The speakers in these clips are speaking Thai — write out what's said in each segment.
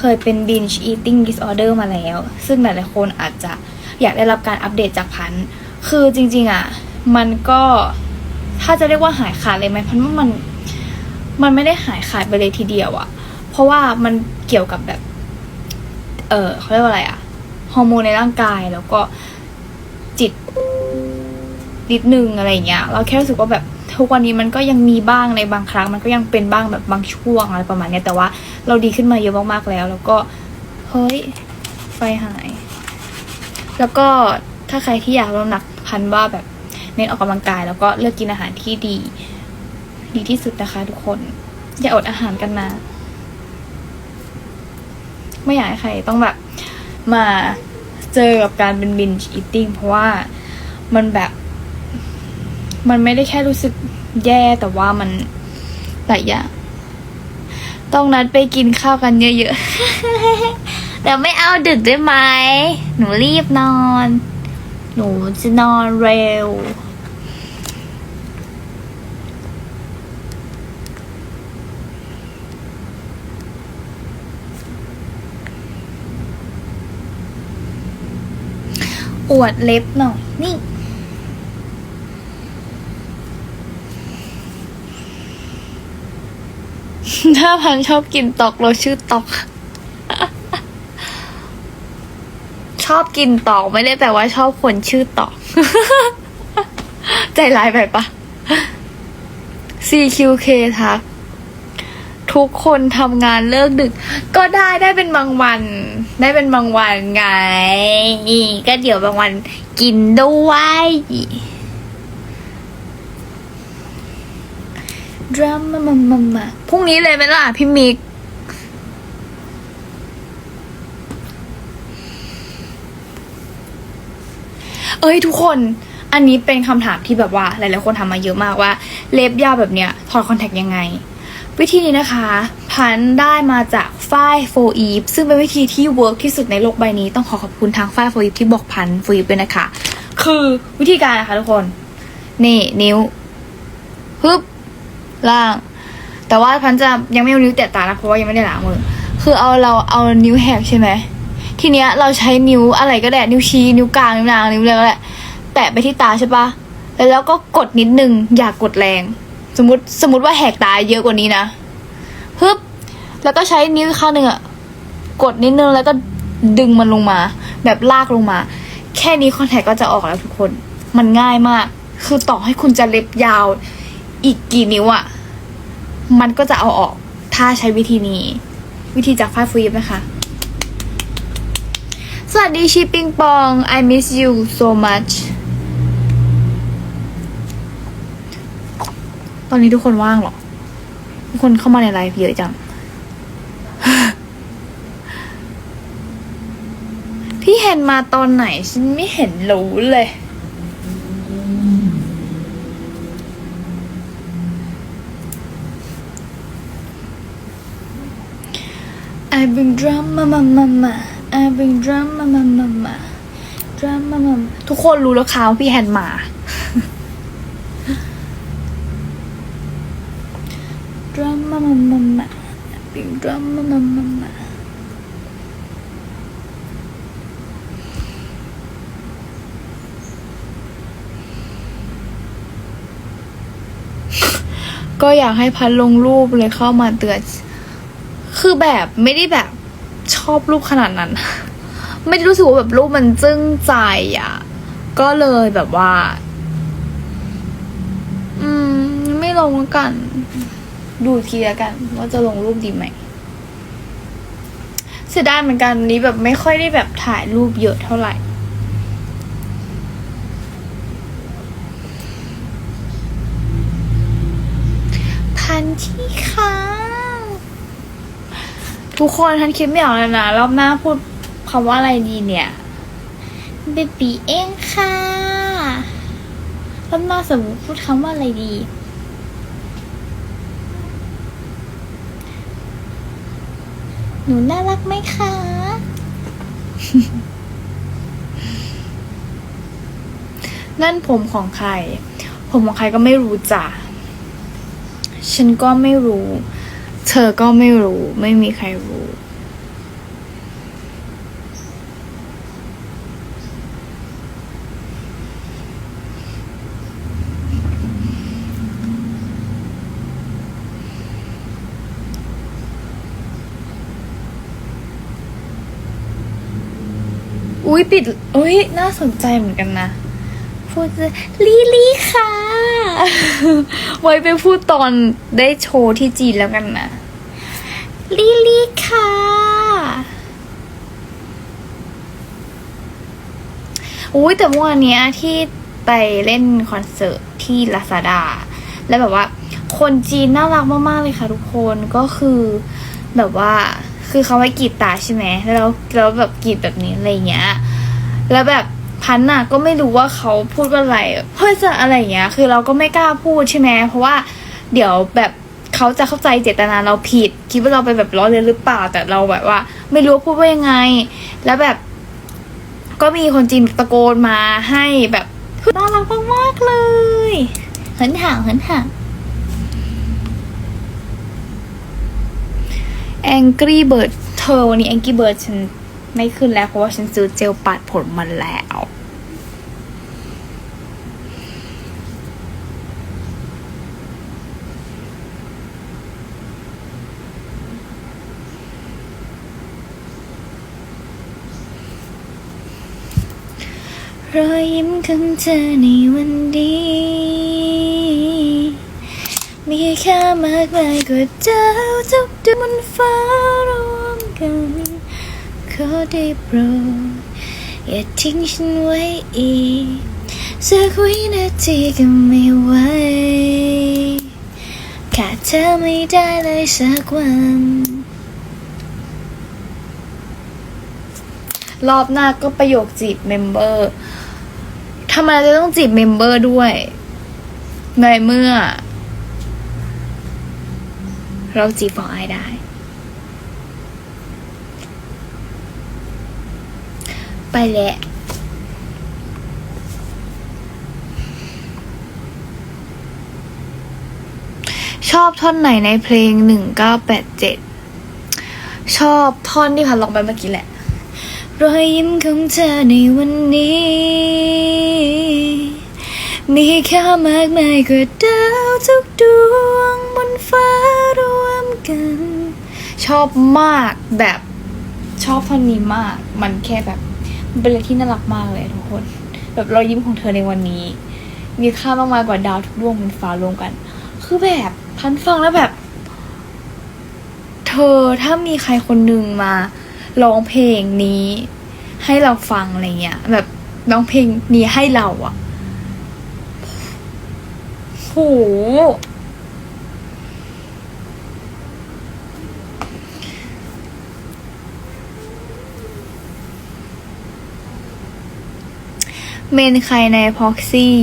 เคยเป็น binge eating disorder มาแล้ว ซึ่งหลายๆคนอาจจะอยากได้รับการอัปเดตจากพัน คือจริง ๆอะ มันก็ถ้าจะเรียกว่าหายขาดเลยไหมพันว่ามันมันไม่ได้หายขาดไปเลยทีเดียวอะเพราะว่ามันเกี่ยวกับแบบ เออเขาเรียกว่าอะไรอะฮอร์โมนในร่างกายแล้วก็จิตนิดนึงอะไรเงี้ย เราแค่รู้สึกว่าแบบ ทุกวันนี้มันก็ยังมีบ้างในบางครั้ง มันก็ยังเป็นบ้างแบบบางช่วงอะไรประมาณนี้แต่ว่าเราดีขึ้นมาเยอะมากๆแล้ว แล้วก็เฮ้ยไฟหาย แล้วก็ถ้าใครที่อยากลดน้ำหนักพันว่าแบบเน้นออกกำลังกาย แล้วก็เลือกกินอาหารที่ดี ดีที่สุดนะคะ ทุกคน อย่าอดอาหารกันนะไม่อยากให้ใครต้องแบบมาเจอกับการเป็น binge eating เพราะว่ามันแบบ มันไม่ได้แค่รู้สึกแย่แต่ว่ามันหลายอย่างต้องนัดไปกินข้าวกันเยอะๆ แต่ไม่เอาดึกได้ไหม หนูรีบนอน หนูจะนอนเร็ว อวดเล็บหน่อย นี่ ถ้าพันชอบกินตอกเราชื่อตอก ชอบกินตอกไม่ได้แปลว่าชอบคนชื่อตอก ใจร้ายไปปะ CQK ทักทุกคนทำงานเลิกดึก ก็ได้ได้เป็นบางวัน ได้เป็นบางวันไง ก็เดี๋ยวบางวันกินด้วย ดราม่ามามามาพรุ่งนี้เลยไหมล่ะพี่มิก เอ้ยทุกคน อันนี้เป็นคำถามที่แบบว่า หลายๆคนถามมาเยอะมากว่า เล็บยาวแบบเนี้ยถอดคอนแทคยังไง วิธีนี้นะคะ พันได้มาจากฝ้ายโฟอีฟซึ่งเป็นวิธีที่เวิร์กที่สุดในโลกใบนี้ ต้องขอขอบคุณทางฝ้ายโฟอีฟที่บอกพันโฟอีฟด้วยนะคะ คือวิธีการนะคะทุกคน นี่นิ้วฮึบ ล่าง แต่ว่าพันจะยังไม่เอานิ้วแตะตานะเพราะว่ายังไม่ได้ล้างมือ คือเอาเราเอานิ้วแหกใช่ไหมทีเนี้ยเราใช้นิ้วอะไรก็ได้นิ้วชี้นิ้วกลางนิ้วนางนิ้วอะไรก็ได้แตะไปที่ตาใช่ปะแล้วก็กดนิดนึงอย่ากกดแรง สมมติสมมติว่าแหกตาเยอะกว่านี้นะฮึบแล้วก็ใช้นิ้วข้างหนึ่งอะกดนิดนึงแล้วก็ดึงมันลงมา แบบลากลงมา แค่นี้คอนแทคก็จะออกแล้วทุกคน มันง่ายมาก คือต่อให้คุณจะเล็บยาว อีกกี่นิ้วอะมันก็จะเอาออก ถ้าใช้วิธีนี้ วิธีจากฝ้ายฟูยิบนะคะ สวัสดีชีปิงปอง I miss you so much ตอนนี้ทุกคนว่างหรอ ทุกคนเข้ามาในไลฟ์เยอะจัง พี่เห็นมาตอนไหน ฉันไม่เห็นรู้เลย I bring drama mama mama I bring drama mama mama drama mama ทุกคนรู้แล้วค่ะว่าพี่แฮนมา drama mama mama I bring drama mama mama ก็อยากให้พัดลงรูปเลยเข้ามาเตือน คือแบบไม่ได้แบบชอบรูปขนาดนั้น ไม่ได้รู้สึกว่าแบบรูปมันจึ้งใจอะ ก็เลยแบบว่า อืม ไม่ลงแล้วกัน ดูทีแล้วกัน ว่าจะลงรูปดีไหมเสียดายเหมือนกันนี้แบบไม่ค่อยได้แบบถ่ายรูปเยอะเท่าไหร่ พันที่ค่ะ ทุกคนทันคิดไม่ออกแล้วนะรอบหน้าพูดคำว่าอะไรดีเนี่ยเบบีเองค่ะรอบหน้าสมมติพูดคำว่าอะไรดีหนูน่ารักไหมคะนั่นผมของใคร ผมของใครก็ไม่รู้จ้ะ ฉันก็ไม่รู้ เธอก็ไม่รู้ ไม่มีใครรู้ อุ้ยปิด อุ้ยน่าสนใจเหมือนกันนะ พูดจะลีลี่ค่ะ ไว้ไปพูดตอนได้โชว์ที่จีนแล้วกันนะลิลี่ค่ะอุ้ยแต่เมื่อวานเนี้ยที่ไปเล่นคอนเสิร์ตที่ลาซาด้าแล้วแบบว่า คนจีนน่ารักมาก ๆ เลยค่ะทุกคนก็คือแบบว่าคือเขาไว้กรีดตาใช่ไหมแล้วแล้วแบบกรีดแบบนี้อะไรเงี้ย แล้วแบบ พันน่ะก็ไม่รู้ว่าเขาพูดว่าอะไรเพื่อจะอะไรเงี้ย คือเราก็ไม่กล้าพูดใช่ไหมเพราะว่าเดี๋ยวแบบเขาจะเข้าใจเจตนาเราผิด คิดว่าเราไปแบบล้อเลียนหรือเปล่า แต่เราแบบว่า ไม่รู้พูดว่ายังไง แล้วแบบ ก็มีคนจีนตะโกนมาให้แบบน่ารักมากๆเลยเหินห่างเหินห่าง Angry Bird เธอวันนี้ Angry Bird ฉัน ไม่ขึ้นแล้วเพราะว่าฉันซื้อเจลปัดผลมาแล้วรอยยิ้มของเธอในวันนี้มีค่ามากมายกว่าดาวทุกดวงบนฟ้ารวมกัน อได้โปรดอย่าทิ้งฉันไว้อีกสักวินาทีก็ไม่ไหวขาดเธอไม่ได้เลยสักวัน รอบหน้าก็ประโยคจีบเมมเบอร์ทำไมจะต้องจีบเมมเบอร์ด้วย ในเมื่อ เราจีบฟองไอได้ ไปแหละชอบท่อนไหนในเพลงหนึ่งเก้าแปดเจ็ดชอบท่อนที่พันลองไปเมื่อกี้แหละ รอยยิ้มของเธอในวันนี้ มีค่ามากมายกว่าดาวทุกดวงบนฟ้ารวมกัน ชอบมากแบบชอบท่อนนี้มาก มันแค่แบบ เป็นอะไรที่น่ารักมากเลยทุกคน แบบรอยยิ้มของเธอในวันนี้ มีค่ามากมายกว่าดาวทุกดวงบนฟ้ารวมกัน คือแบบพันฟังแล้วแบบ เธอถ้ามีใครคนหนึ่งมาร้องเพลงนี้ ให้เราฟังอะไรเงี้ย แบบร้องเพลงนี้ให้เราอะโห เมนใครในพ็อกซี่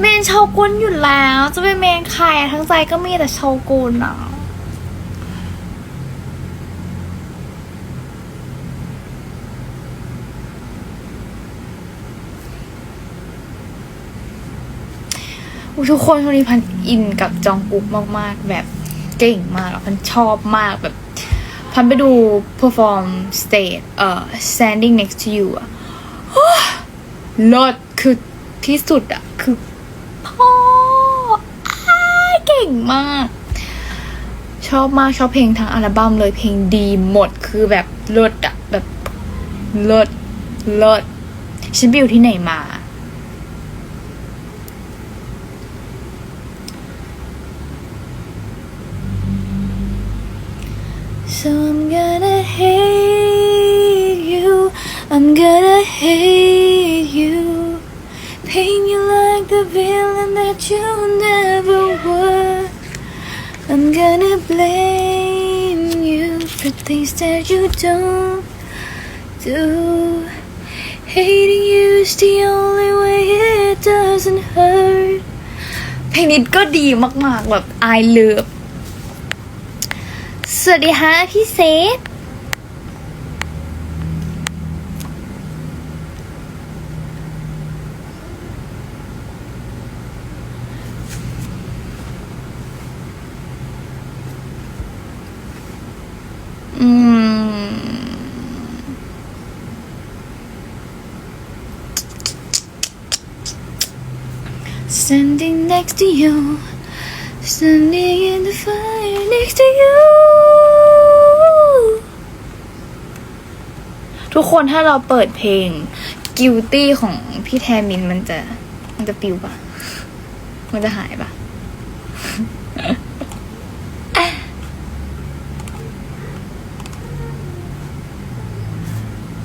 เมนโชกุนอยู่แล้ว จะเป็นเมนใครทั้งใจก็มีแต่โชกุนอะทุกคนช่วงนี้พันอินกับจองกุ๊กมาก ๆ แบบเก่งมากอะพันชอบมากแบบพันไปดู perform stage เอ่อ standing next to you อะ ลิศคือที่สุดอะคือพ่ออเก่งมาก ชอบมากชอบเพลงทั้งอัลบั้มเลยเพลงดีหมดคือแบบเลิศอะแบบเลิศเลิศฉันไปอยู่ที่ไหนมา So I'm gonna hate you. I'm gonna hate you never were. I'm gonna blame you for things that you don't do. Hating you is the only way it doesn't hurt. เพลงนี้ก็ดีมาก ๆ แบบ I love สวัสดีฮะพี่เซฟ Standing next to you Standing in the fire next to you ทุกคนถ้าเราเปิดเพลง guilty ของพี่แทมินมันจะมันจะปิวปะมันจะหายปะ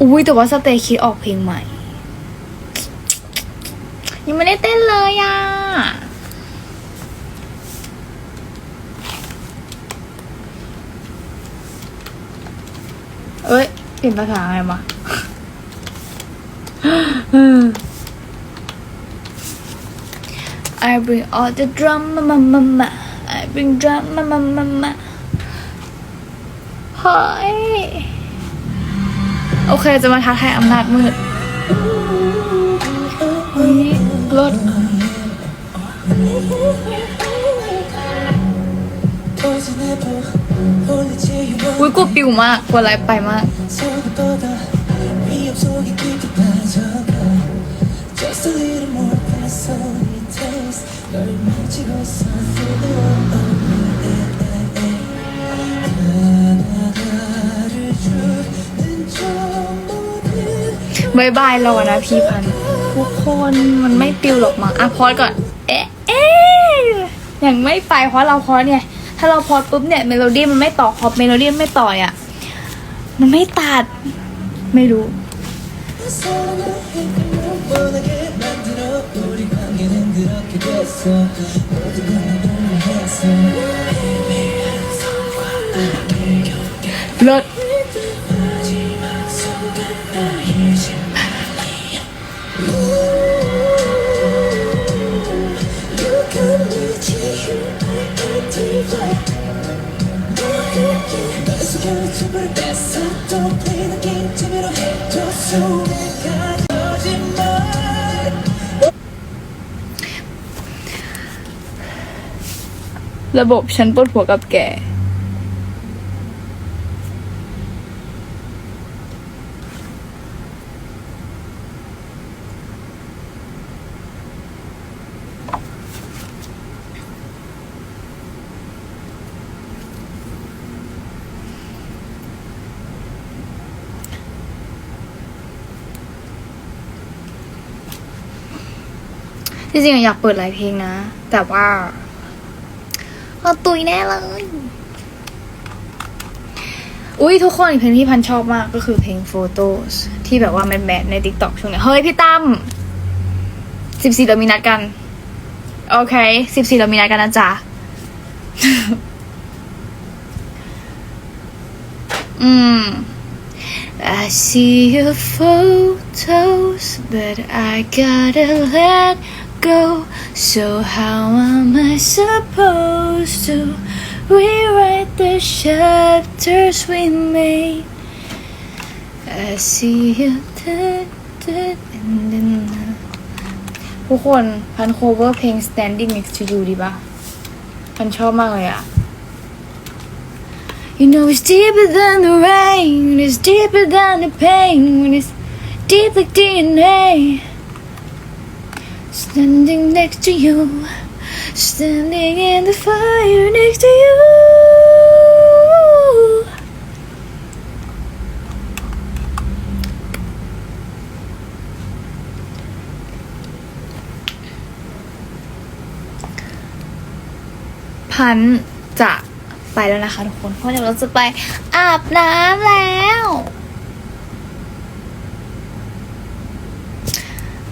อุ้ยแต่ว่าสเตย์คิดออกเพลงใหม่ ยังไม่ได้เต้นเลยอะ เปลี่ยนภาษาไงมา I bring all the drama ma ma ma I bring drama ma ma ma เฮ้ย โอเคจะมาท้าทายอำนาจมืด ชิวมากกว่าไลฟ์ไปมาก บายบายเราอะนะพี่พันทุกคนมันไม่ติวหรอกมั้งอะพอสก่อนเอ๊ะยังไม่ไปเพราะเราพอดเนี่ย ถ้าเราพอปุ๊บเนี่ยเมโลดี้มันไม่ต่อคอปเมโลดี้ไม่ต่อยอะ่ะมันไม่ตัดไม่รู้ เลิศ ระบบฉันปวดหัวกับแก จริงๆอยากเปิดหลายเพลงนะ แต่ว่าเราตุยแน่เลย อุ้ยทุกคนอีกเพลงที่พันชอบมากก็คือเพลง Photos ที่แบบว่าแมสๆใน t ิ k t o k ช่วงเนี้ยเฮ้ยพี่ตั้มสิบสี่เรามีนัดกัน โอเคสิบสี่เรามีนัดกันนะจ๊ะ อืม I see your photos, but I gotta let go. So how am I supposed to rewrite the chapters we made? I see you dead, dead, and then ทุกคนพันโคเวอร์เพลง Standing Next to You ดีปะพันชอบมากเลยอะ You know it's deeper than the rain, it's deeper than the pain, when it's deep like DNA. Standing next to you, standing in the fire next to you. พันจะไปแล้วนะคะทุกคน เพราะเดี๋ยวเราจะไปอาบน้ำแล้ว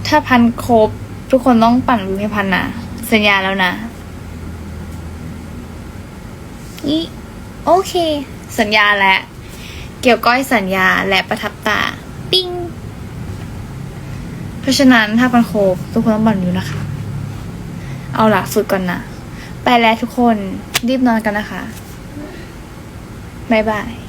ถ้าพันครบ ทุกคนต้องปั่นวิวให้พันนะสัญญาแล้วนะอีโอเค สัญญาและเกี่ยวก้อยสัญญาและประทับตา ปิ้ง เพราะฉะนั้นถ้าพันครบทุกคนต้องปั่นวิวนะคะ เอาล่ะฝึกก่อนนะ ไปแล้วทุกคนรีบนอนกันนะคะ บ๊ายบาย